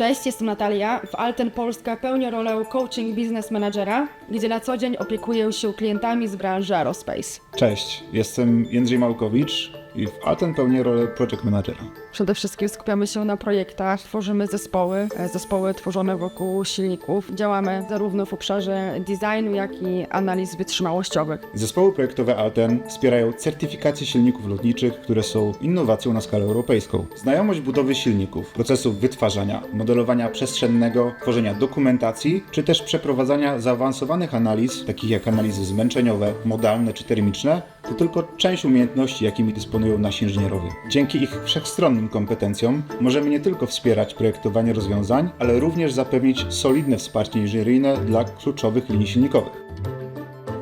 Cześć, jestem Natalia. W Alten Polska pełnię rolę coaching business managera, gdzie na co dzień opiekuję się klientami z branży aerospace. Cześć, jestem Jędrzej Małkowicz i w Alten pełnię rolę project managera. Przede wszystkim skupiamy się na projektach, tworzymy zespoły, e, zespoły tworzone wokół silników. Działamy zarówno w obszarze designu, jak i analiz wytrzymałościowych. Zespoły projektowe Alten wspierają certyfikację silników lotniczych, które są innowacją na skalę europejską. Znajomość budowy silników, procesów wytwarzania, modelowania przestrzennego, tworzenia dokumentacji, czy też przeprowadzania zaawansowanych analiz, takich jak analizy zmęczeniowe, modalne czy termiczne, to tylko część umiejętności, jakimi dysponują nasi inżynierowie. Dzięki ich wszechstronnym kompetencjom możemy nie tylko wspierać projektowanie rozwiązań, ale również zapewnić solidne wsparcie inżynieryjne dla kluczowych linii silnikowych.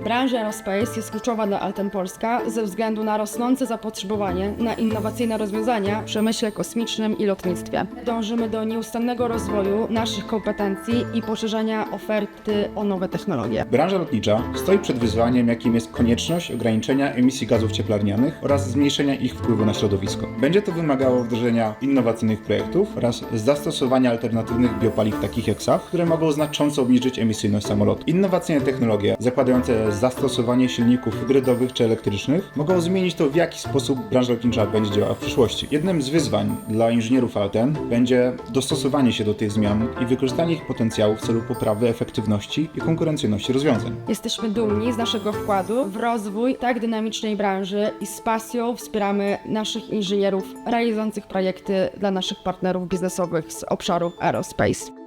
Branża aerospace jest kluczowa dla Alten Polska ze względu na rosnące zapotrzebowanie na innowacyjne rozwiązania w przemyśle kosmicznym i lotnictwie. Dążymy do nieustannego rozwoju naszych kompetencji i poszerzania oferty o nowe technologie. Branża lotnicza stoi przed wyzwaniem, jakim jest konieczność ograniczenia emisji gazów cieplarnianych oraz zmniejszenia ich wpływu na środowisko. Będzie to wymagało wdrożenia innowacyjnych projektów oraz zastosowania alternatywnych biopaliw takich jak SAF, które mogą znacząco obniżyć emisyjność samolotu. Innowacyjne technologie zakładające zastosowanie silników hybrydowych czy elektrycznych mogą zmienić to, w jaki sposób branża lotnicza będzie działała w przyszłości. Jednym z wyzwań dla inżynierów Alten będzie dostosowanie się do tych zmian i wykorzystanie ich potencjału w celu poprawy efektywności i konkurencyjności rozwiązań. Jesteśmy dumni z naszego wkładu w rozwój tak dynamicznej branży i z pasją wspieramy naszych inżynierów realizujących projekty dla naszych partnerów biznesowych z obszaru aerospace.